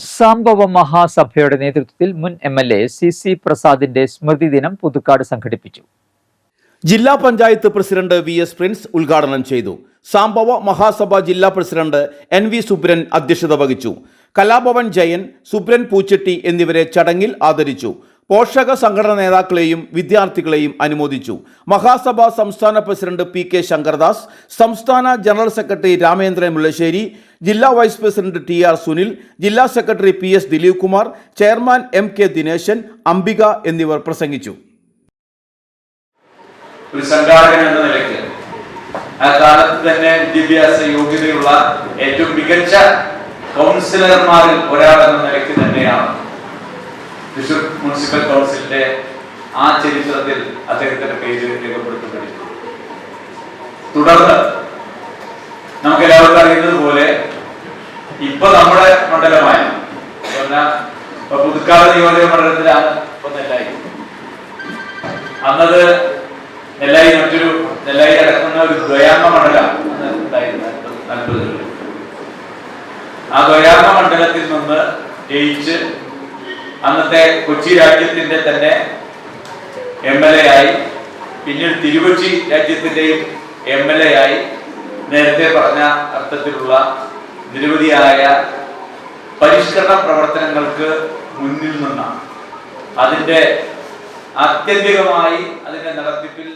സംഭവ മഹാസഭയുടെ നേതൃത്വത്തിൽ മുൻ M L A C C പ്രസാദിന്റെ സ്മൃതി ദിനം പുതുക്കാട് സംഘടിപ്പിച്ചു. ജില്ലാ panchayat president V S Prince ഉദ്ഘാടനം ചെയ്തു. സംഭവ മഹാസഭ ജില്ലാ പ്രസിഡന്റ് എൻ വി സുബ്രൻ അധ്യക്ഷത വഹിച്ചു. കലാഭവൻ ജയൻ സുബ്രൻ പൂച്ചെട്ടി എന്നിവരെ ചടങ്ങിൽ ആദരിച്ചു. പോഷക സംഘടനാ നേതാക്കളെയും വിദ്യാർത്ഥികളെയും അനുമോദിച്ചു. മഹാസഭ സംസ്ഥാന പ്രസിഡന്റ് പി കെ ശങ്കർദാസ് സംസ്ഥാന ജനറൽ സെക്രട്ടറി രാമേന്ദ്രൻ മുല്ലശ്ശേരി ജില്ലാ vice president T R Sunil ജില്ലാ secretary P S Dileep Kumar chairman M K Dineshan Ambika എന്നിവർ പ്രസംഗിച്ചു. ഒരു സംഘാടകൻ എന്ന നിലയ്ക്ക് ആ കാലത്ത് തന്നെ വിദ്യാഭ്യാസ യോഗ്യതയുള്ള ഏറ്റവും മികച്ച കൗൺസിലർമാരിൽ ഒരാൾ എന്ന നിലയ്ക്ക് തന്നെയാണ് തൃശൂർ മുനിസിപ്പൽ കൗൺസിലിന്റെ ആ ചരിത്രത്തിൽ അദ്ദേഹത്തിന്റെ പേര് രേഖപ്പെടുത്തപ്പെട്ടു തുടർന്ന് നമുക്ക് എല്ലാവർക്കും അറിയുന്നത് പോലെ ഇപ്പൊ നമ്മുടെ മണ്ഡലമായ പുതുക്കാട് നിയോജക മണ്ഡലത്തിലാണ് ഇപ്പൊ നെല്ലായി. അന്നത് നെല്ലായി മറ്റൊരു നെല്ലായി അടക്കുന്ന ഒരു ദ്വയാംഗ മണ്ഡലം ഉണ്ടായിരുന്ന നാൽപ്പതുകളിൽ ആ ദ്വയാംഗ മണ്ഡലത്തിൽ നിന്ന് ജയിച്ച് അന്നത്തെ കൊച്ചി രാജ്യത്തിന്റെ തന്നെ എം എൽ എ ആയി പിന്നീട് തിരുവച്ചി രാജ്യത്തിന്റെയും എം എൽ എ ആയി നേരത്തെ പറഞ്ഞ അർത്ഥത്തിലുള്ള നിരവധിയായ പരിഷ്കരണ പ്രവർത്തനങ്ങൾക്ക് മുന്നിൽ നിന്നാണ്. അതിന്റെ ആത്യന്തികമായി അതിന്റെ നടത്തിപ്പിൽ